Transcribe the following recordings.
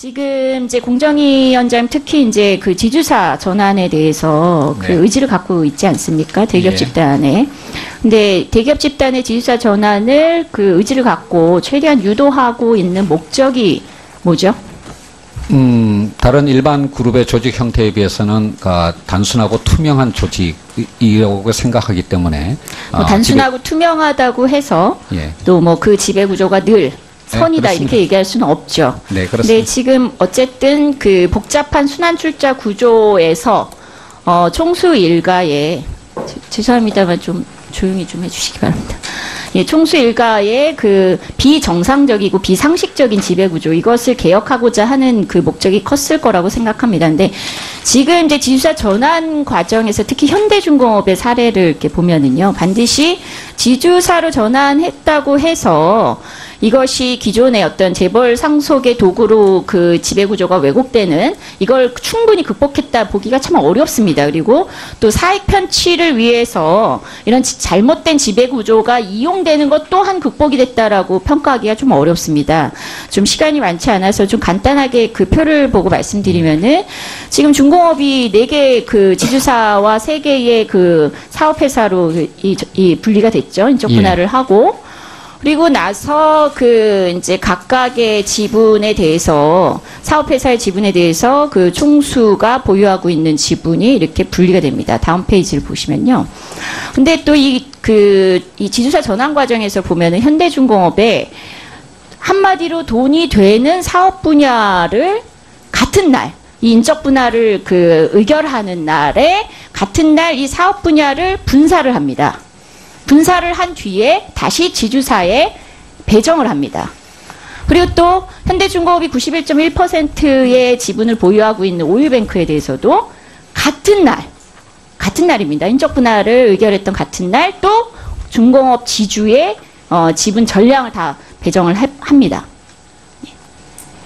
지금 이제 공정위원장 특히 이제 그 지주사 전환에 대해서 그 네. 의지를 갖고 있지 않습니까? 대기업 예. 집단에. 근데 대기업 집단의 지주사 전환을 그 의지를 갖고 최대한 유도하고 있는 목적이 뭐죠? 음, 다른 일반 그룹의 조직 형태에 비해서는 그 단순하고 투명한 조직이라고 생각하기 때문에 뭐 아, 단순하고 투명하다고 해서 지배- 예, 또뭐 그 지배 구조가 늘 선이다 그렇습니다. 이렇게 얘기할 수는 없죠. 네 그렇습니다. 지금 어쨌든 그 복잡한 순환 출자 구조에서 어, 총수 일가의 죄- 죄송합니다만 좀 조용히 좀 해주시기 바랍니다. 예, 총수 일가의 그 비정상적이고 비상식적인 지배 구조 이것을 개혁하고자 하는 그 목적이 컸을 거라고 생각합니다. 근데 지금 이제 지주사 전환 과정에서 특히 현대중공업의 사례를 이렇게 보면은요 반드시 지주사로 전환했다고 해서 이것이 기존의 어떤 재벌 상속의 도구로 그 지배 구조가 왜곡되는 이걸 충분히 극복했다 보기가 참 어렵습니다. 그리고 또 사익 편취를 위해서 이런 지- 잘못된 지배 구조가 이용되는 것 또한 극복이 됐다라고 평가하기가 좀 어렵습니다. 좀 시간이 많지 않아서 좀 간단하게 그 표를 보고 말씀드리면은 지금 중공업이 네 개 그 지주사와 세 개의 그 사업회사로 이, 이 분리가 됐죠. 인적 예. 분할을 하고 그리고 나서 그 이제 각각의 지분에 대해서 사업회사의 지분에 대해서 그 총수가 보유하고 있는 지분이 이렇게 분리가 됩니다. 다음 페이지를 보시면요. 근데 또 이 그 이 지주사 전환 과정에서 보면은 현대중공업에 한마디로 돈이 되는 사업 분야를 같은 날, 이 인적 분할을 그 의결하는 날에 같은 날 이 사업 분야를 분사를 합니다. 분사를 한 뒤에 다시 지주사에 배정을 합니다. 그리고 또 현대중공업이 91.1%의 지분을 보유하고 있는 오일뱅크에 대해서도 같은 날, 같은 날입니다. 인적 분할을 의결했던 같은 날 또 중공업 지주의 어, 지분 전량을 다 배정을 해- 합니다.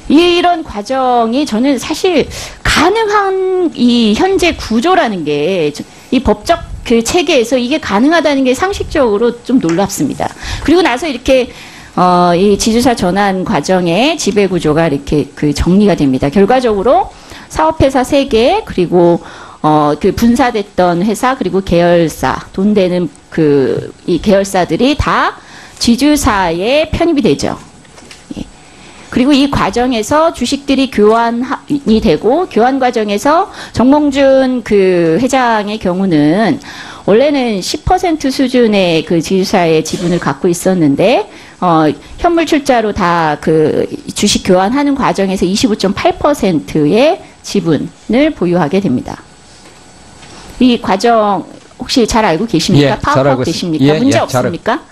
이런 과정이 저는 사실 가능한 이 현재 구조라는 게 이 법적 그 체계에서 이게 가능하다는 게 상식적으로 좀 놀랍습니다. 그리고 나서 이렇게 어, 이 지주사 전환 과정의 지배 구조가 이렇게 그 정리가 됩니다. 결과적으로 사업회사 세 개 그리고 어, 그 분사됐던 회사 그리고 계열사 돈 되는 그 이 계열사들이 다 지주사에 편입이 되죠. 그리고 이 과정에서 주식들이 교환이 되고 교환 과정에서 정몽준 그 회장의 경우는 원래는 10% 수준의 그 지주사의 지분을 갖고 있었는데 어 현물 출자로 다 그 주식 교환하는 과정에서 25.8%의 지분을 보유하게 됩니다. 이 과정 혹시 잘 알고 계십니까? 예, 잘 파악하고. 계십니까? 예, 문제 예, 잘 없습니까?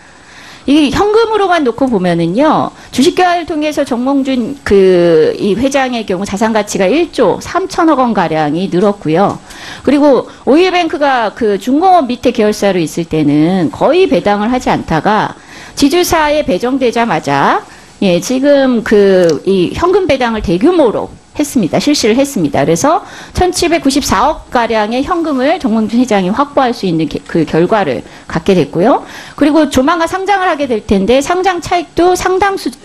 이 현금으로만 놓고 보면은요 주식 교환을 통해서 정몽준 그 이 회장의 경우 자산 가치가 1조 3천억 원 가량이 늘었고요. 그리고 오일뱅크가 그 중공업 밑에 계열사로 있을 때는 거의 배당을 하지 않다가 지주사에 배정되자마자 예 지금 그 이 현금 배당을 대규모로 했습니다. 실시를 했습니다. 그래서 1,794억 가량의 현금을 정몽준 회장이 확보할 수 있는 게- 그 결과를 갖게 됐고요. 그리고 조만간 상장을 하게 될 텐데 상장 차익도 상당수 8천억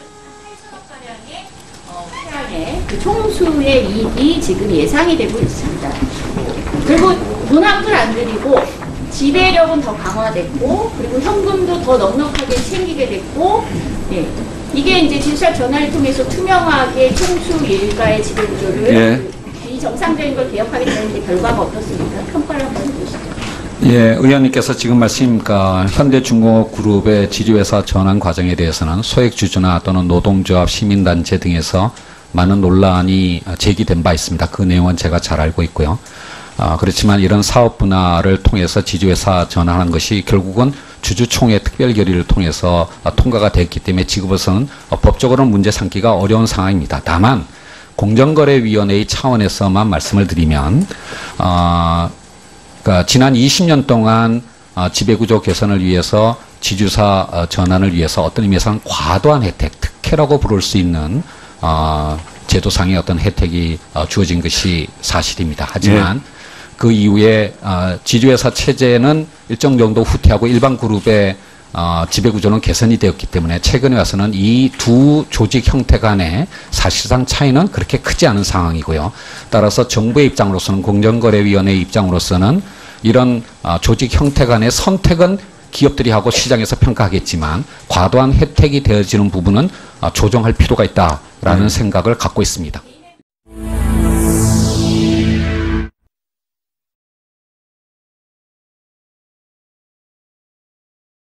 가량의 어, 그 총수의 이익이 지금 예상이 되고 있습니다. 그리고 돈 한 푼 안 들이고 지배력은 더 강화됐고 그리고 현금도 더 넉넉하게 챙기게 됐고 예. 이게 이제 지주사 전환을 통해서 투명하게 총수 일가의 지배 구조를 예. 비정상적인 걸 개혁하게 되는데 결과가 어떻습니까? 평가를 한번 해보시죠. 예, 의원님께서 지금 말씀니까 현대중공업 그룹의 지주회사 전환 과정에 대해서는 소액주주나 또는 노동조합, 시민단체 등에서 많은 논란이 제기된 바 있습니다. 그 내용은 제가 잘 알고 있고요. 아, 그렇지만 이런 사업 분할을 통해서 지주회사 전환한 것이 결국은 주주총회 특별 결의를 통해서 아, 통과가 됐기 때문에 지금으로서는 어, 법적으로는 문제 삼기가 어려운 상황입니다. 다만 공정거래위원회의 차원에서만 말씀을 드리면 어, 그러니까 지난 20년 동안 어, 지배구조 개선을 위해서 지주사 어, 전환을 위해서 어떤 의미에서는 과도한 혜택, 특혜라고 부를 수 있는 어, 제도상의 어떤 혜택이 어, 주어진 것이 사실입니다. 하지만 그 이후에 어, 지주회사 체제는 일정 정도 후퇴하고 일반 그룹의 어, 지배구조는 개선이 되었기 때문에 최근에 와서는 이 두 조직 형태 간의 사실상 차이는 그렇게 크지 않은 상황이고요. 따라서 정부의 입장으로서는 공정거래위원회의 입장으로서는 이런 어, 조직 형태 간의 선택은 기업들이 하고 시장에서 평가하겠지만 과도한 혜택이 되어지는 부분은 어, 조정할 필요가 있다라는 생각을 갖고 있습니다.